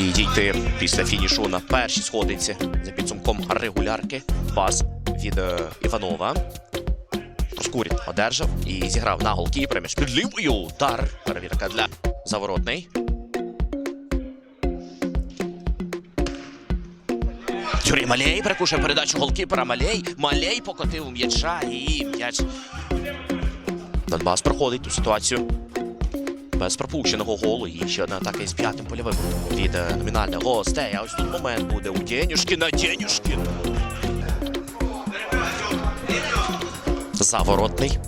відійти після фінішу на першій сходинці за підсумком регулярки. Пас від е, Іванова. Проскурін одержав і зіграв на голкіпера між під лівою. Удар. Перевірка для заворотний. Юрій Малей перекушує передачу голкіпера. Малей. Малей покотив м'яча і м'яч. Донбас проходить ту ситуацію. Без пропущеного голу і ще одна атака із п'ятим польовим від е, номінального гостей. А ось тут момент буде у Денюшкіна. Денюшкін. Заворотний.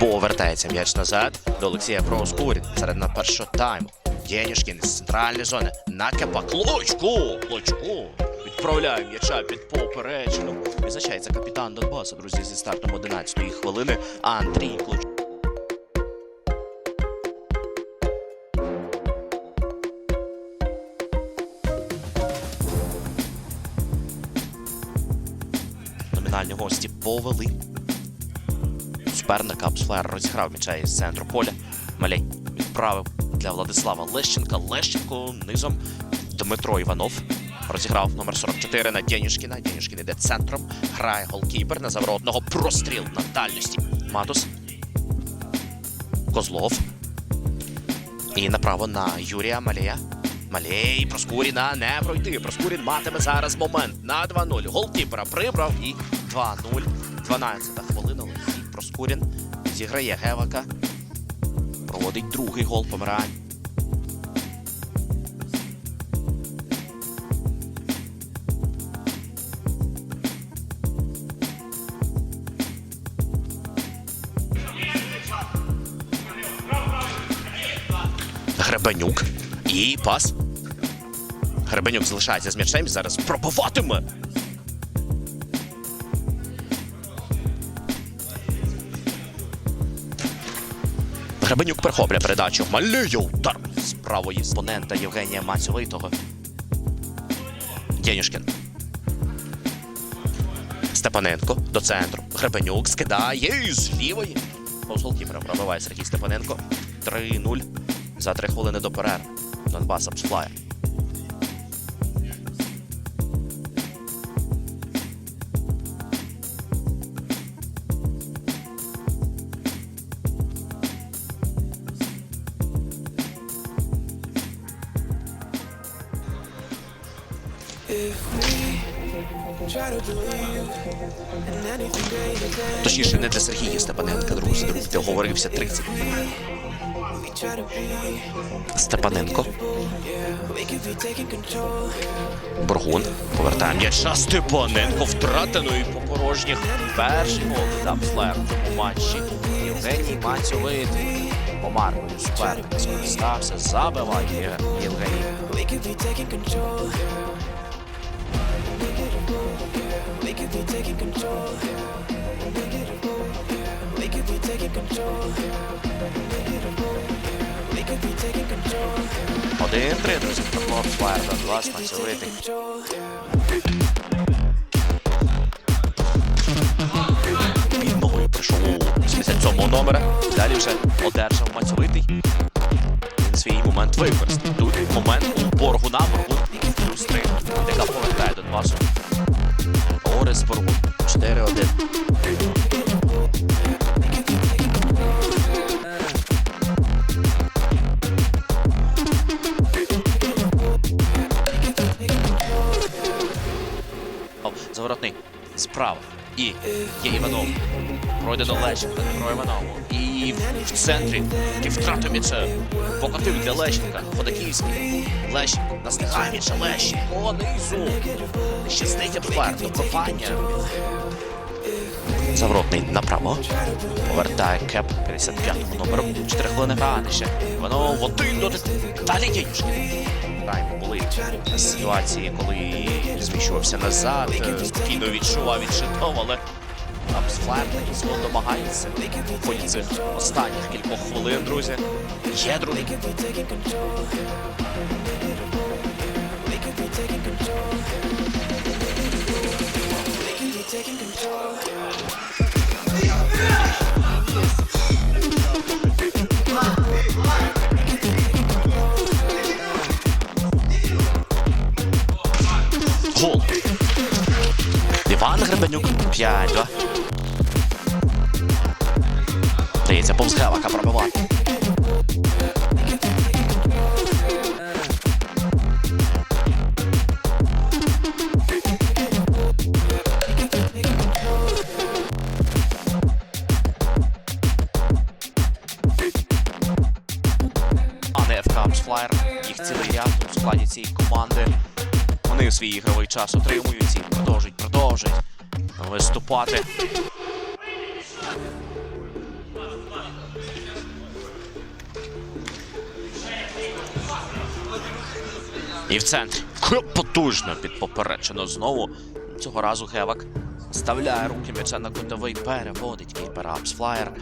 Повертається м'яч назад до Олексія Проскурін. Середина першого тайму. Денюшкін з центральної зони. Накепа Клочку. Клочку. Відправляє м'яча під поперечину. Визначається капітан Донбасу, друзі, зі стартом 11-ї хвилини. Андрій Клочко. Номінальні гості повели. Суперника Апсфлер розіграв м'яча із центру поля. Малей відправив для Владислава Лещенка. Лещенко низом. Дмитро Іванов розіграв номер 44 на Денюшкіна. Денюшкін іде центром. Грає голкіпер на заворотного. Простріл на дальності. Матус. Козлов. І направо на Юрія Малея. Малей Проскуріна не пройти. Проскурін матиме зараз момент на 2-0. Голкіпера прибрав і 2-0. 12-та хвилина. Олексій Проскурін зіграє Гевака. Проводить другий гол помирань. Гребенюк. І пас. Гребенюк залишається з м'ячем. Зараз пробуватиме. Гребенюк перехоплює передачу. Малює удар з правої спонента Євгенія Мацьовитого. Денюшкін. Степаненко до центру. Гребенюк скидає і з лівої. Голкіпера пробиває Сергій Степаненко. 3-0 за 3 хвилини до перерви. Донбас Апсфлає. Точніше, не для Сергія Степаненка, друзі, друзі, договорився 30. Степаненко. Бургун. Повертає м'яча. Степаненко втратено і по порожніх. Перший гол Флер цьому матчі. Євгеній Мацьовит. Помаркою суперника скористався. Забиває Євгеній. Один три, друзі. Флер Донбас Мацьовитий. Він ногою прийшов у 77 номера. Далі вже одержав Мацьовитий. Він свій момент використав. Тут момент у Боргуна. Боргун плюс 3. Яка повертає Донбасу. Орес Боргун. 4-1. Справа. І є Іванов. Пройде до Лещенка. Дмитро Іванову. І в центрі. М'яча. Покотив для Лещенка. Ходаківський. Лещенко. Настигає м'яча. Лещенко. Низу. Щастить Апфлер. До копання. Заворотний направо. Повертає кеп 55-му номеру. 4 хвилини грати ще. Іванов один дотик. Далі Єнюшкін. Граємо були ситуації, коли зміщувався назад, е, спокійно відчував, відчитав, але Апсфлер свого домагається в ході цих останніх кількох хвилин, друзі. Є другий. Бенюк. 5-2. Дається повз Гевака пробивати. Амсфлаєр. Їх цілий ряд у складі цієї команди. Вони свій ігровий час отримують і продовжують, продовжують виступати. І в центрі потужно підпоперечено знову. Цього разу Гевак вставляє руки м'яча на кутовий, переводить кіпера Апсфлаєр.